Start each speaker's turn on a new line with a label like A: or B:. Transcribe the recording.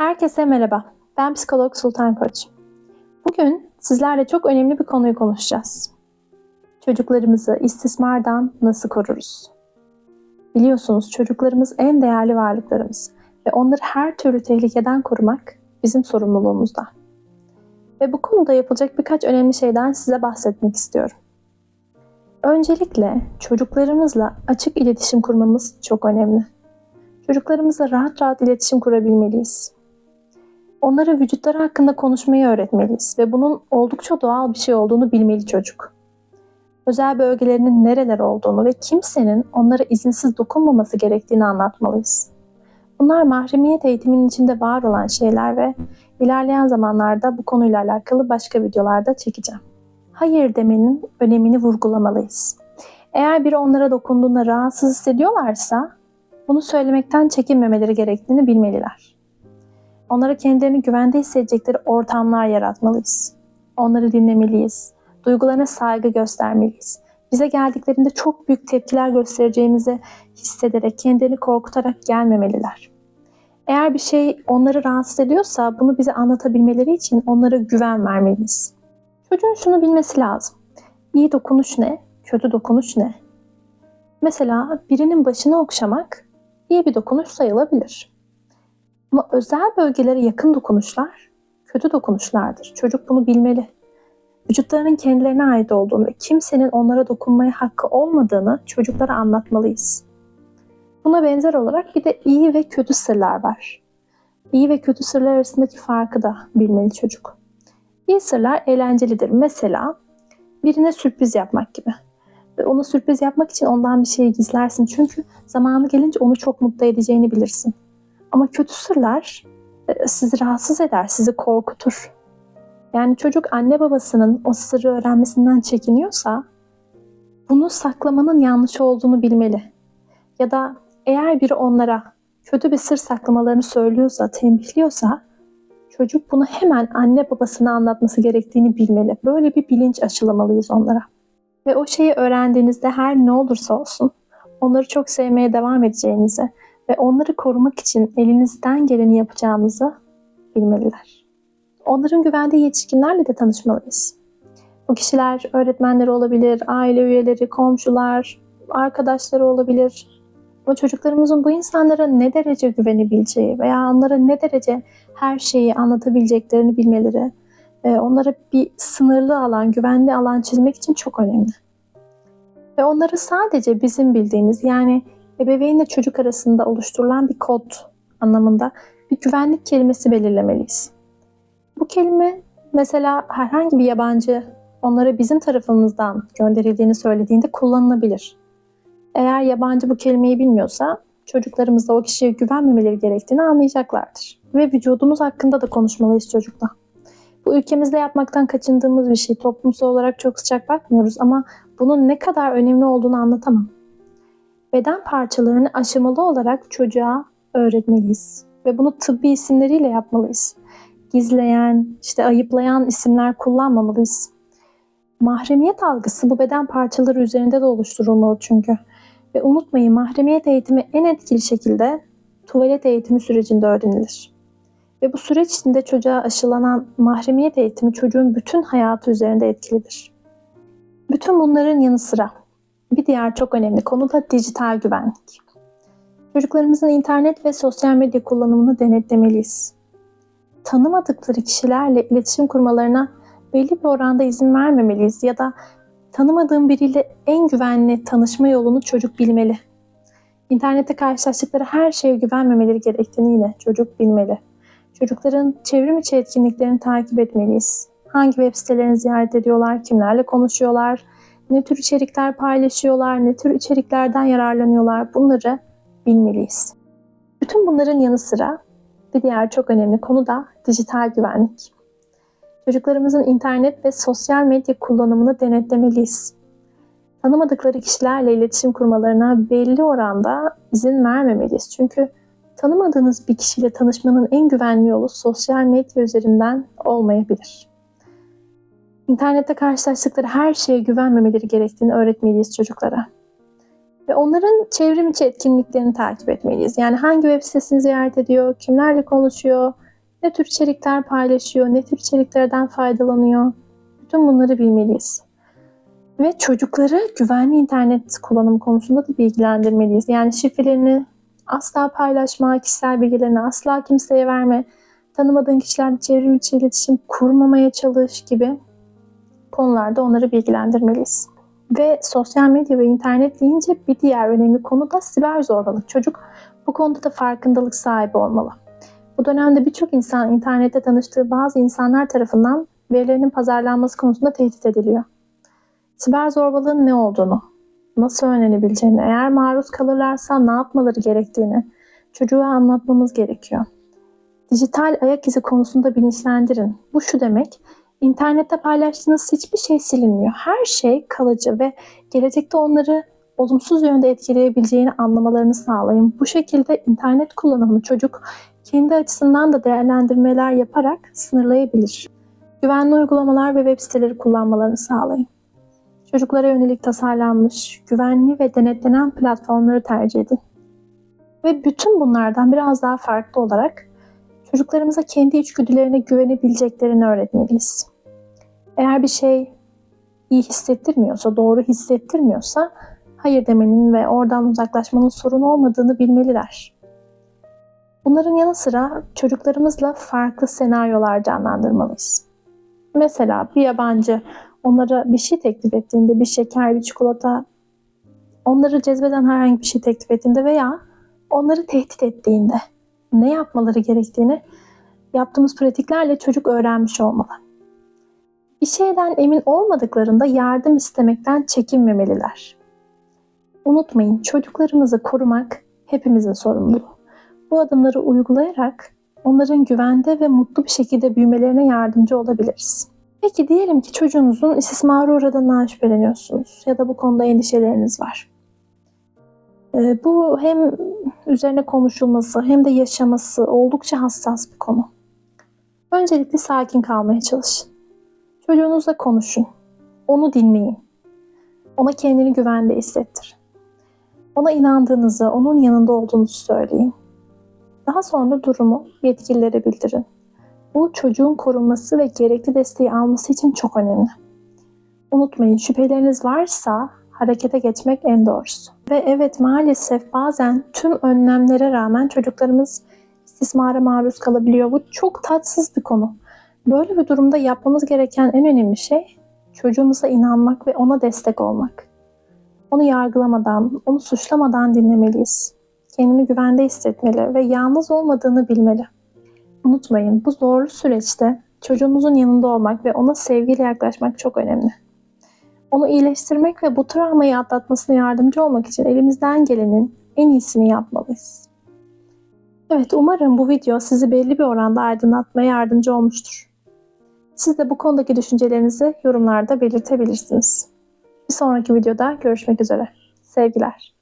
A: Herkese merhaba. Ben psikolog Sultan Koç. Bugün sizlerle çok önemli bir konuyu konuşacağız. Çocuklarımızı istismardan nasıl koruruz? Biliyorsunuz çocuklarımız en değerli varlıklarımız ve onları her türlü tehlikeden korumak bizim sorumluluğumuzda. Ve bu konuda yapılacak birkaç önemli şeyden size bahsetmek istiyorum. Öncelikle çocuklarımızla açık iletişim kurmamız çok önemli. Çocuklarımızla rahat rahat iletişim kurabilmeliyiz. Onlara vücutları hakkında konuşmayı öğretmeliyiz ve bunun oldukça doğal bir şey olduğunu bilmeli çocuk. Özel bölgelerinin nereler olduğunu ve kimsenin onlara izinsiz dokunmaması gerektiğini anlatmalıyız. Bunlar mahremiyet eğitiminin içinde var olan şeyler ve ilerleyen zamanlarda bu konuyla alakalı başka videolarda çekeceğim. Hayır demenin önemini vurgulamalıyız. Eğer biri onlara dokunduğunda rahatsız hissediyorlarsa bunu söylemekten çekinmemeleri gerektiğini bilmeliler. Onlara kendilerini güvende hissedecekleri ortamlar yaratmalıyız. Onları dinlemeliyiz. Duygularına saygı göstermeliyiz. Bize geldiklerinde çok büyük tepkiler göstereceğimizi hissederek, kendilerini korkutarak gelmemeliler. Eğer bir şey onları rahatsız ediyorsa bunu bize anlatabilmeleri için onlara güven vermeliyiz. Çocuğun şunu bilmesi lazım. İyi dokunuş ne? Kötü dokunuş ne? Mesela birinin başını okşamak iyi bir dokunuş sayılabilir. Ama özel bölgelere yakın dokunuşlar kötü dokunuşlardır. Çocuk bunu bilmeli. Vücutlarının kendilerine ait olduğunu ve kimsenin onlara dokunmaya hakkı olmadığını çocuklara anlatmalıyız. Buna benzer olarak bir de iyi ve kötü sırlar var. İyi ve kötü sırlar arasındaki farkı da bilmeli çocuk. İyi sırlar eğlencelidir. Mesela birine sürpriz yapmak gibi. Ona sürpriz yapmak için ondan bir şey gizlersin. Çünkü zamanı gelince onu çok mutlu edeceğini bilirsin. Ama kötü sırlar e, sizi rahatsız eder, sizi korkutur. Yani çocuk anne babasının o sırrı öğrenmesinden çekiniyorsa bunu saklamanın yanlış olduğunu bilmeli. Ya da eğer biri onlara kötü bir sır saklamalarını söylüyorsa, tembihliyorsa çocuk bunu hemen anne babasına anlatması gerektiğini bilmeli. Böyle bir bilinç aşılamalıyız onlara. Ve o şeyi öğrendiğinizde her ne olursa olsun onları çok sevmeye devam edeceğinizi ve onları korumak için elinizden geleni yapacağınızı bilmeliler. Onların güvendiği yetişkinlerle de tanışmalıyız. Bu kişiler öğretmenleri olabilir, aile üyeleri, komşular, arkadaşları olabilir. Ama çocuklarımızın bu insanlara ne derece güvenebileceği veya onlara ne derece her şeyi anlatabileceklerini bilmeleri, onlara bir sınırlı alan, güvenli alan çizmek için çok önemli. Ve onları sadece bizim bildiğimiz yani ebeveynle çocuk arasında oluşturulan bir kod anlamında bir güvenlik kelimesi belirlemeliyiz. Bu kelime mesela herhangi bir yabancı onlara bizim tarafımızdan gönderildiğini söylediğinde kullanılabilir. Eğer yabancı bu kelimeyi bilmiyorsa çocuklarımız da o kişiye güvenmemeleri gerektiğini anlayacaklardır. Ve vücudumuz hakkında da konuşmalıyız çocukla. Bu ülkemizde yapmaktan kaçındığımız bir şey. Toplumsal olarak çok sıcak bakmıyoruz ama bunun ne kadar önemli olduğunu anlatamam. Beden parçalarını aşamalı olarak çocuğa öğretmeliyiz. Ve bunu tıbbi isimleriyle yapmalıyız. Gizleyen, işte ayıplayan isimler kullanmamalıyız. Mahremiyet algısı bu beden parçaları üzerinde de oluşturulmalı çünkü. Ve unutmayın mahremiyet eğitimi en etkili şekilde tuvalet eğitimi sürecinde öğrenilir. Ve bu süreç içinde çocuğa aşılanan mahremiyet eğitimi çocuğun bütün hayatı üzerinde etkilidir. Bütün bunların yanı sıra bir diğer çok önemli konu da dijital güvenlik. Çocuklarımızın internet ve sosyal medya kullanımını denetlemeliyiz. Tanımadıkları kişilerle iletişim kurmalarına belli bir oranda izin vermemeliyiz ya da tanımadığım biriyle en güvenli tanışma yolunu çocuk bilmeli. İnternette karşılaştıkları her şeye güvenmemeleri gerektiğini yine çocuk bilmeli. Çocukların çevrim içi etkinliklerini takip etmeliyiz. Hangi web sitelerini ziyaret ediyorlar, kimlerle konuşuyorlar, ne tür içerikler paylaşıyorlar, ne tür içeriklerden yararlanıyorlar bunları bilmeliyiz. Bütün bunların yanı sıra bir diğer çok önemli konu da dijital güvenlik. Çocuklarımızın internet ve sosyal medya kullanımını denetlemeliyiz. Tanımadıkları kişilerle iletişim kurmalarına belli oranda izin vermemeliyiz. Çünkü tanımadığınız bir kişiyle tanışmanın en güvenli yolu sosyal medya üzerinden olmayabilir. İnternette karşılaştıkları her şeye güvenmemeleri gerektiğini öğretmeliyiz çocuklara. Ve onların çevrim içi etkinliklerini takip etmeliyiz. Yani hangi web sitesini ziyaret ediyor, kimlerle konuşuyor, Ne tür içerikler paylaşıyor, ne tür içeriklerden faydalanıyor. Bütün bunları bilmeliyiz. Ve çocukları güvenli internet kullanımı konusunda da bilgilendirmeliyiz. Yani şifrelerini asla paylaşma, kişisel bilgilerini asla kimseye verme, tanımadığın kişilerle çevrim içi iletişim kurmamaya çalış gibi konularda onları bilgilendirmeliyiz. Ve sosyal medya ve internet deyince bir diğer önemli konu da siber zorbalık. Çocuk bu konuda da farkındalık sahibi olmalı. Bu dönemde birçok insan internette tanıştığı bazı insanlar tarafından verilerinin pazarlanması konusunda tehdit ediliyor. Siber zorbalığın ne olduğunu, nasıl önlenebileceğini, eğer maruz kalırlarsa ne yapmaları gerektiğini çocuğa anlatmamız gerekiyor. Dijital ayak izi konusunda bilinçlendirin. Bu şu demek, internette paylaştığınız hiçbir şey silinmiyor. Her şey kalıcı ve gelecekte onları olumsuz yönde etkileyebileceğini anlamalarını sağlayın. Bu şekilde internet kullanımını çocuk kendi açısından da değerlendirmeler yaparak sınırlayabilir. Güvenli uygulamalar ve web siteleri kullanmalarını sağlayın. Çocuklara yönelik tasarlanmış, güvenli ve denetlenen platformları tercih edin. Ve bütün bunlardan biraz daha farklı olarak çocuklarımıza kendi içgüdülerine güvenebileceklerini öğretmeliyiz. Eğer bir şey iyi hissettirmiyorsa, doğru hissettirmiyorsa hayır demenin ve oradan uzaklaşmanın sorun olmadığını bilmeliler. Bunların yanı sıra çocuklarımızla farklı senaryolar canlandırmalıyız. Mesela bir yabancı onlara bir şey teklif ettiğinde, bir şeker, bir çikolata, onları cezbeden herhangi bir şey teklif ettiğinde veya onları tehdit ettiğinde ne yapmaları gerektiğini yaptığımız pratiklerle çocuk öğrenmiş olmalı. Bir şeyden emin olmadıklarında yardım istemekten çekinmemeliler. Unutmayın çocuklarımızı korumak hepimizin sorumluluğu. Bu adımları uygulayarak onların güvende ve mutlu bir şekilde büyümelerine yardımcı olabiliriz. Peki diyelim ki çocuğunuzun istismara uğradığından şüpheleniyorsunuz ya da bu konuda endişeleriniz var. Ee, bu hem üzerine konuşulması hem de yaşaması oldukça hassas bir konu. Öncelikle sakin kalmaya çalışın. Çocuğunuzla konuşun. Onu dinleyin. Ona kendini güvende hissettir. Ona inandığınızı, onun yanında olduğunuzu söyleyin. Daha sonra durumu yetkililere bildirin. Bu çocuğun korunması ve gerekli desteği alması için çok önemli. Unutmayın şüpheleriniz varsa harekete geçmek en doğrusu. Ve evet maalesef bazen tüm önlemlere rağmen çocuklarımız istismara maruz kalabiliyor. Bu çok tatsız bir konu. Böyle bir durumda yapmamız gereken en önemli şey çocuğumuza inanmak ve ona destek olmak. Onu yargılamadan, onu suçlamadan dinlemeliyiz. Kendini güvende hissetmeli ve yalnız olmadığını bilmeli. Unutmayın bu zorlu süreçte çocuğumuzun yanında olmak ve ona sevgiyle yaklaşmak çok önemli. Onu iyileştirmek ve bu travmayı atlatmasına yardımcı olmak için elimizden gelenin en iyisini yapmalıyız. Evet umarım bu video sizi belli bir oranda aydınlatmaya yardımcı olmuştur. Siz de bu konudaki düşüncelerinizi yorumlarda belirtebilirsiniz. Bir sonraki videoda görüşmek üzere. Sevgiler.